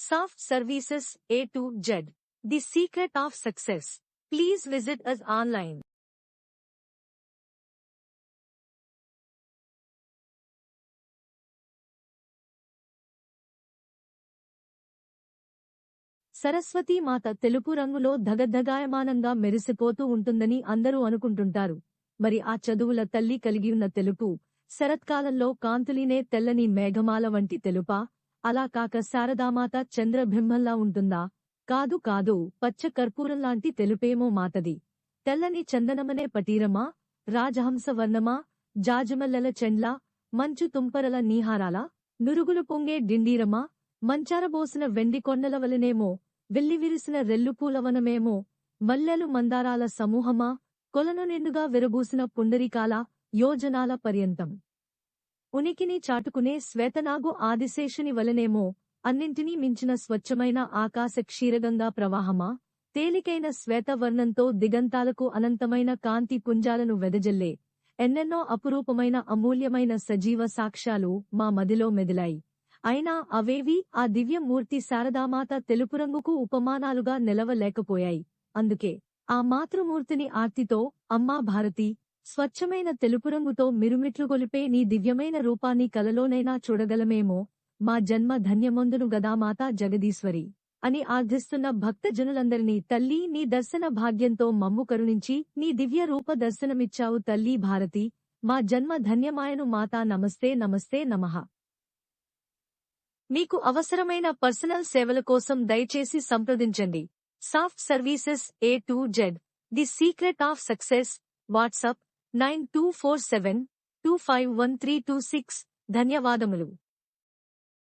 Soft Services A to Z. The secret of success. Please visit us online. Saraswati మాత తెలుపు రంగులో ధగధగాయమానంగా మెరిసిపోతూ ఉంటుందని అందరూ అనుకుంటుంటారు మరి ఆ చదువుల తల్లి కలిగి ఉన్న తెలుపు శరత్కాలంలో కాంతులినే తెల్లని మేఘమాల వంటి తెలుపా అలా కాక శారదామాత చంద్రబింహంలా ఉంటుందా? కాదు కాదు పచ్చ కర్పూరంలాంటి తెలుపేమో మాతది. తెల్లని చందనమనే పటీరమా? రాజహంస వర్ణమా జాజమల్లెల చెండ్లా? మంచు తుంపరల నీహారాల? నురుగులు పొంగే డిండీరమా? మంచారబోసిన వెండి కొండల వలనేమో? వెల్లివిరిసిన రెల్లుపూలవనమేమో మల్లెలు మందారాల సమూహమా? కొలను నిండుగా విరబూసిన పుండరికాల యోజనాల పర్యంతం. ఉనికిని చాటుకునే శ్వేతనాగు ఆదిశేషుని వలనేమో అన్నింటినీ మించిన స్వచ్ఛమైన ఆకాశ క్షీరగంగా ప్రవాహమా? తేలికైన శ్వేతవర్ణంతో దిగంతాలకు అనంతమైన కాంతి పుంజాలను వెదజల్లే ఎన్నెన్నో అపురూపమైన అమూల్యమైన సజీవ సాక్ష్యాలు మా మదిలో మెదిలాయి. అయినా అవేవి ఆ దివ్యమూర్తి శారదామాత తెలుపు రంగుకు ఉపమానాలుగా నిలవలేకపోయాయి. అందుకే ఆ మాతృమూర్తిని ఆర్తితో అమ్మా భారతి స్వచ్ఛమైన తెలుపు రంగుతో మిరుమిట్లు నీ దివ్యమైన రూపాన్ని కలలోనైనా చూడగలమేమో. మా జన్మ ధన్యమందును గదామాతా జగదీశ్వరి అని ఆర్థిస్తున్న భక్తజనులందరినీ తల్లి నీ దర్శన భాగ్యంతో మమ్ము కరుణించి నీ దివ్య రూప దర్శనమిచ్చావు తల్లి భారతి. మా జన్మ ధన్యమాయను మాతా నమస్తే నమస్తే నమః. మీకు అవసరమైన పర్సనల్ సేవల కోసం దయచేసి సంప్రదించండి. Soft services A to Z. The secret of success. WhatsApp nine two four seven two five one three two six. ధన్యవాదములు.